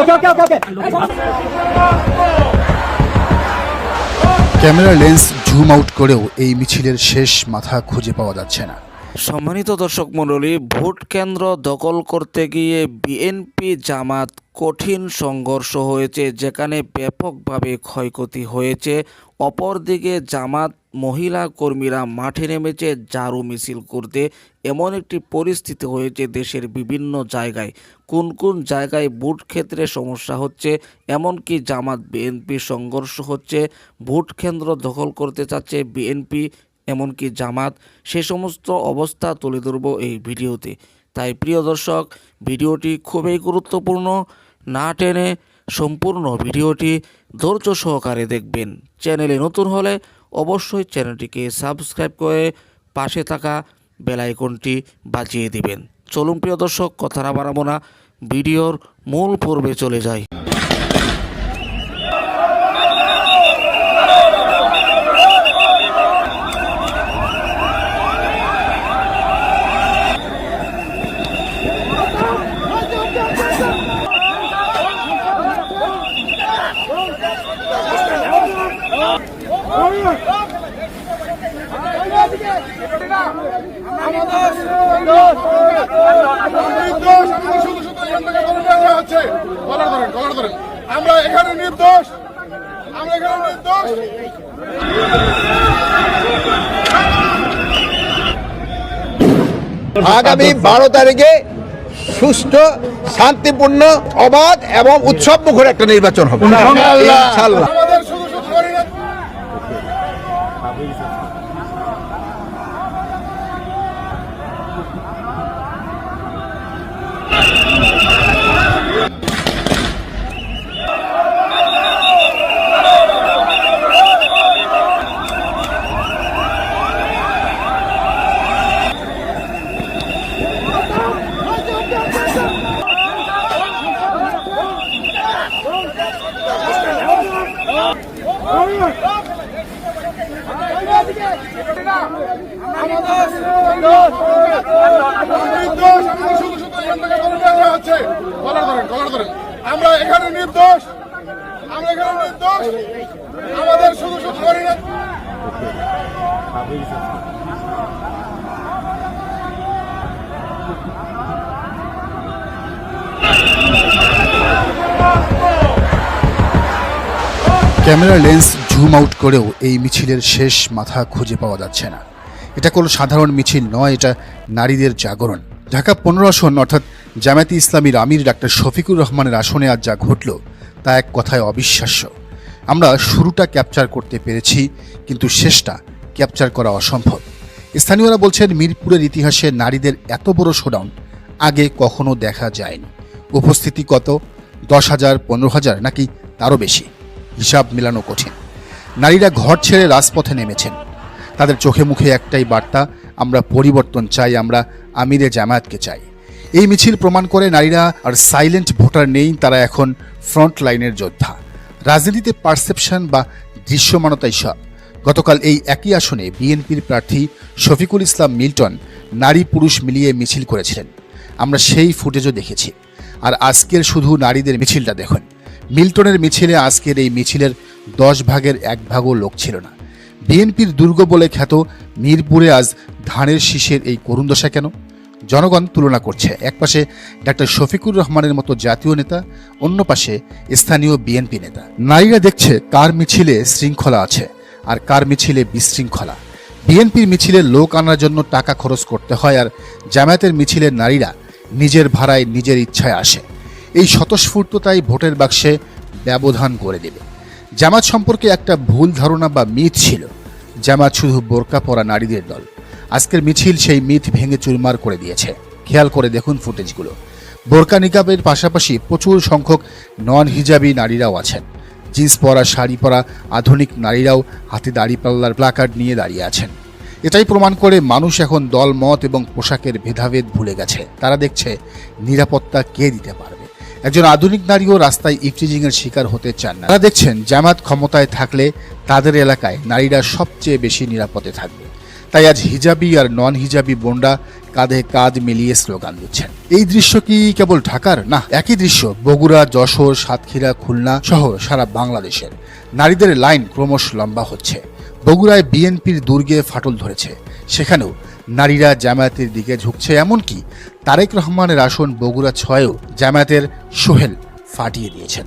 Okay okay okay okay camera lens zoom out করেও এই মিছিলের শেষ মাথা খুঁজে পাওয়া যাচ্ছে না। সম্মানিত দর্শক মণ্ডলী, ভোট কেন্দ্র দখল করতে গিয়ে বিএনপি জামাত কঠিন সংঘর্ষ হয়েছে, যেখানে ব্যাপকভাবে ক্ষয়ক্ষতি হয়েছে। অপরদিকে জামাত মহিলা কর্মীরা মাঠে নেমেছে জারু মিছিল করতে। এমন একটি পরিস্থিতি হয়েছে দেশের বিভিন্ন জায়গায়। কোন কোন জায়গায় ভোট ক্ষেত্রে সমস্যা হচ্ছে, এমনকি জামাত বিএনপি সংঘর্ষ হচ্ছে। ভোট কেন্দ্র দখল করতে চাচ্ছে বিএনপি। এমনকি জামাত সে সমস্ত অবস্থা তুলে ধরব এই ভিডিওতে। তাই প্রিয় দর্শক, ভিডিওটি খুবই গুরুত্বপূর্ণ। না টেনে সম্পূর্ণ ভিডিওটি ধৈর্য সহকারে দেখবেন। চ্যানেলে নতুন হলে অবশ্যই চ্যানেলটিকে সাবস্ক্রাইব করে পাশে থাকা বেলাইকনটি বাজিয়ে দিবেন। চলুন প্রিয় দর্শক কথা না বাড়াবো না। ভিডিওর মূল পর্বে চলে যাই নির্দোষ আমাদের শুধু শুধু এখান থেকে ধরে নিয়ে যাওয়া হচ্ছে কলার ধরেন কলার ধরেন আমরা এখানে নির্দোষ আমরা এখানে নির্দোষ আগামী বারো তারিখে সুষ্ঠু শান্তিপূর্ণ অবাধ এবং উৎসব মুখর একটা নির্বাচন হবে। ইনশাআল্লাহ আমাদের শুধু শুধু ধরে নিয়ে নির্দোষ আমাদের শুধু শুধু এখান থেকে ধরে নিয়ে যাওয়া হচ্ছে কলার ধরেন কলার ধরেন আমরা এখানে নির্দোষ। আমরা এখানে নির্দোষ। আমাদের শুধু শুধু করি নিয়ে ক্যামেরা লেন্স জুম আউট করেও এই মিছিলের শেষ মাথা খুঁজে পাওয়া যাচ্ছে না। এটা কোনো সাধারণ মিছিল নয়, এটা নারীদের জাগরণ। ঢাকা পনেরো আসন, অর্থাৎ জামায়াতে ইসলামীর আমির ডাক্তার শফিকুর রহমানের আসনে আজ যা ঘটল, তা এক কথায় অবিশ্বাস্য। আমরা শুরুটা ক্যাপচার করতে পেরেছি, কিন্তু শেষটা ক্যাপচার করা অসম্ভব। স্থানীয়রা বলছেন, মিরপুরের ইতিহাসে নারীদের এত বড় শোডাউন আগে কখনো দেখা যায়নি। উপস্থিতি কত? দশ হাজার, পনেরো হাজার, নাকি তারও বেশি? হিসাব মেলানো কঠিন। নারীরা ঘর ছেড়ে রাজপথে নেমেছেন। তাদের চোখে মুখে একটাই বার্তা, আমরা পরিবর্তন চাই, আমরা আমিরে জামায়াতকে চাই। এই মিছিল প্রমাণ করে নারীরা আর সাইলেন্ট ভোটার নেই, তারা এখন ফ্রন্ট লাইনের যোদ্ধা। রাজনীতিতে পারসেপশন বা দৃশ্যমানতাই সব। গতকাল এই একই আসনে বিএনপির প্রার্থী শফিকুল ইসলাম মিল্টন নারী পুরুষ মিলিয়ে মিছিল করেছিলেন। আমরা সেই ফুটেজও দেখেছি। আর আজকের শুধু নারীদের মিছিলটা দেখুন। মিল্টনের মিছিলে আজকের এই মিছিলের দশ ভাগের এক ভাগও লোক ছিল না। বিএনপির দুর্গ বলে খ্যাত মিরপুরে আজ ধানের শীষের এই করুণ দশা কেন? জনগণ তুলনা করছে। একপাশে ডাক্তার শফিকুর রহমানের মতো জাতীয় নেতা, অন্য পাশে স্থানীয় বিএনপি নেতা। নারীরা দেখছে কার মিছিলে শৃঙ্খলা আছে আর কার মিছিলে বিশৃঙ্খলা। বিএনপির মিছিলে লোক আনার জন্য টাকা খরচ করতে হয় আর জামায়াতের মিছিলে নারীরা নিজের ভাড়ায় নিজের ইচ্ছায় আসে। এই স্বতঃস্ফূর্ততাই ভোটের বাক্সে ব্যবধান করে দেবে। জামাত সম্পর্কে একটা ভুল ধারণা বা মিথ ছিল। জামাত শুধু বোরকা পরা নারীদের দল। আজকের মিছিল সেই মিথ ভেঙে চুরমার করে দিয়েছে। খেয়াল করে দেখুন ফুটেজগুলো। বোরকা নিকাবের পাশাপাশি প্রচুর সংখ্যক নন হিজাবি নারীরাও আছেন। জিন্স পরা, শাড়ি পরা, আধুনিক নারীরাও হাতে দাড়িপাল্লার প্লাকার্ড নিয়ে দাঁড়িয়ে আছেন। এটাই প্রমাণ করে মানুষ এখন দল, মত এবং পোশাকের ভেদাভেদ ভুলে গেছে। তারা দেখছে নিরাপত্তা কে দিতে পারবে। একজন আধুনিক নারীও রাস্তায় ইফটিজিং এর শিকার হতে চান না। তারা দেখছেন জামাত ক্ষমতায় থাকলে তাদের এলাকায় নারীরা সবচেয়ে বেশি নিরাপদে থাকবে। তাই আজ হিজাবি আর নন হিজাবি বোনরা কাঁধে কাঁধ মিলিয়ে স্লোগান দিচ্ছেন। এই দৃশ্য কি কেবল ঢাকার? না, একই দৃশ্য বগুড়া, যশোর, সাতক্ষীরা, খুলনা সহ সারা বাংলাদেশের। নারীদের লাইন ক্রমশ লম্বা হচ্ছে। বগুড়ায় বিএনপির দুর্গে ফাটল ধরেছে। সেখানেও নারীরা জামায়াতের দিকে ঝুঁকছে এমনকি তারেক রহমানের আসন বগুড়া ছয়েও জামায়াতের সোহেল ফাটিয়ে দিয়েছেন।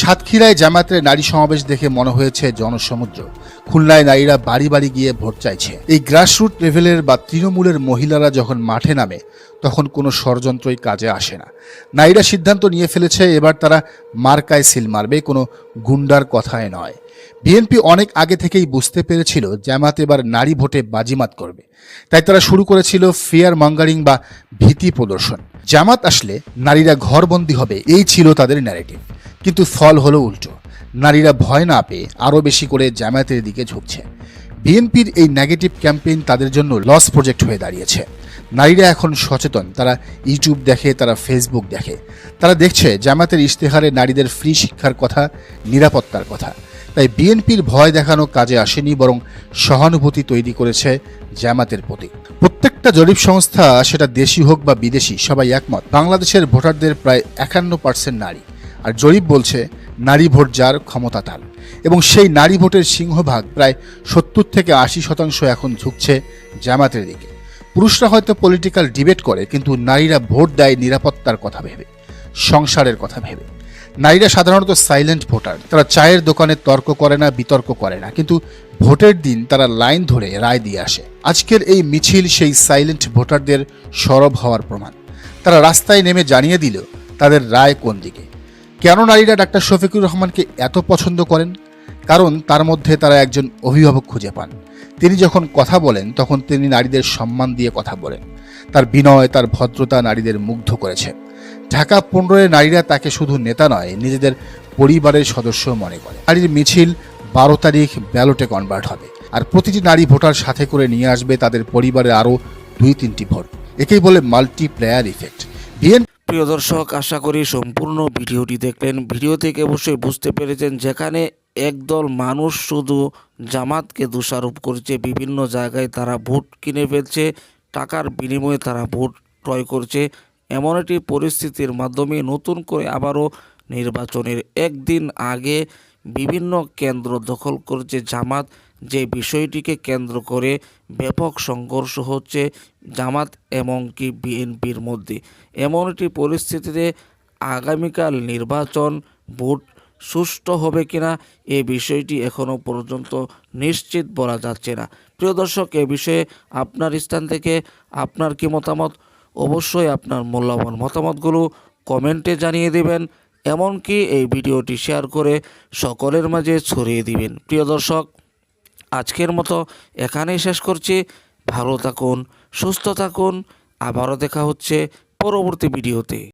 সাতক্ষীরায় জামায়াতের নারী সমাবেশ দেখে মনে হয়েছে জনসমুদ্র। খুলনায় নারীরা বাড়ি বাড়ি গিয়ে ভোট চাইছে। এই গ্রাসরুট লেভেলের বা তৃণমূলের মহিলারা যখন মাঠে নামে, তখন কোনো ষড়যন্ত্রই কাজে আসে না। নারীরা সিদ্ধান্ত নিয়ে ফেলেছে, এবার তারা মার্কায় সিল মারবে, কোনো গুন্ডার কথায় নয়। বিএনপি অনেক আগে থেকেই বুঝতে পেরেছিল জামাত এবার নারী ভোটে বাজিমাত করবে। তাই তারা শুরু করেছিল ফেয়ার মঙ্গারিং বা ভীতি প্রদর্শন। জামাত আসলে নারীরা ঘরবন্দি হবে, এই ছিল তাদের ন্যারেটিভ কিন্তু ফল হলো উল্টো। নারীরা ভয় না পেয়ে আরও বেশি করে জামায়াতের দিকে ঝুঁকছে। বিএনপির এই নেগেটিভ ক্যাম্পেইন তাদের জন্য লস প্রজেক্ট হয়ে দাঁড়িয়েছে। নারীরা এখন সচেতন, তারা ইউটিউব দেখে, তারা ফেসবুক দেখে। তারা দেখছে জামাতের ইশতেহারে নারীদের ফ্রি শিক্ষার কথা, নিরাপত্তার কথা। তাই বিএনপির ভয় দেখানো কাজে আসেনি, বরং সহানুভূতি তৈরি করেছে জামাতের প্রতি। প্রত্যেকটা জরিপ সংস্থা, সেটা দেশি হোক বা বিদেশি, সবাই একমত। বাংলাদেশের ভোটারদের প্রায় একান্ন পার্সেন্ট নারী। আর জরিপ বলছে, নারী ভোট যার ক্ষমতা এবং সেই নারী ভোটের সিংহভাগ প্রায় সত্তর থেকে আশি শতাংশ এখন ঝুঁকছে জামাতের দিকে। পুরুষরা হয়তো পলিটিক্যাল ডিবেট করে, কিন্তু নারীরা ভোট দেয় নিরাপত্তার কথা ভেবে, সংসারের কথা ভেবে। নারীরা সাধারণত সাইলেন্ট ভোটার তারা চায়ের দোকানে তর্ক করে না, বিতর্ক করে না, কিন্তু ভোটের দিন তারা লাইন ধরে রায় দিয়ে আসে। আজকের এই মিছিল সেই সাইলেন্ট ভোটারদের সরব হওয়ার প্রমাণ। তারা রাস্তায় নেমে জানিয়ে দিল তাদের রায় কোন দিকে। কেন নারীরা ডাক্তার শফিকুর রহমানকে এত পছন্দ করেন? কারণ তার মধ্যে তারা একজন অভিভাবক খুঁজে পান। তিনি যখন কথা বলেন, তখন তিনি নারীদের সম্মান দিয়ে কথা বলেন। তার বিনয়, তার ভদ্রতা নারীদের মুগ্ধ করেছে। ঢাকা পনেরোয় নারীরা তাকে শুধু নেতা নয়, নিজেদের পরিবারের সদস্য মনে করে। নারীর মিছিল বারো তারিখ ব্যালটে কনভার্ট হবে। আর প্রতিটি নারী ভোটার সাথে করে নিয়ে আসবে তাদের পরিবারে আরও দুই তিনটি ভোট। একেই বলে মাল্টিপ্লেয়ার ইফেক্ট। বিএনপি প্রিয় দর্শক, আশা করি সম্পূর্ণ ভিডিওটি দেখলেন। ভিডিও থেকে অবশ্যই বুঝতে পেরেছেন, যেখানে একদল মানুষ শুধু জামাতকে দোষারোপ করছে, বিভিন্ন জায়গায় তারা ভোট কিনে ফেলছে, টাকার বিনিময়ে তারা ভোট ক্রয় করছে। এমন একটি পরিস্থিতির মাধ্যমে নতুন করে আবারও নির্বাচনের একদিন আগে বিভিন্ন কেন্দ্র দখল করছে জামাত। যে বিষয়টিকে কেন্দ্র করে ব্যাপক সংঘর্ষ হচ্ছে জামাত এমনকি বিএনপির মধ্যে। এমন একটি পরিস্থিতিতে আগামীকাল নির্বাচন ভোট সুষ্ঠু হবে কিনা, এ বিষয়টি এখনও পর্যন্ত নিশ্চিত বলা যাচ্ছে না। প্রিয় দর্শক, এ বিষয়ে আপনার স্থান থেকে আপনার কি মতামত? অবশ্যই আপনার মূল্যবান মতামতগুলো কমেন্টে জানিয়ে দেবেন। এমনকি এই ভিডিওটি শেয়ার করে সকলের মাঝে ছড়িয়ে দিবেন। প্রিয় দর্শক, আজকের মতো এখানেই শেষ করছি। ভালো থাকুন, সুস্থ থাকুন। আবারও দেখা হচ্ছে পরবর্তী ভিডিওতে।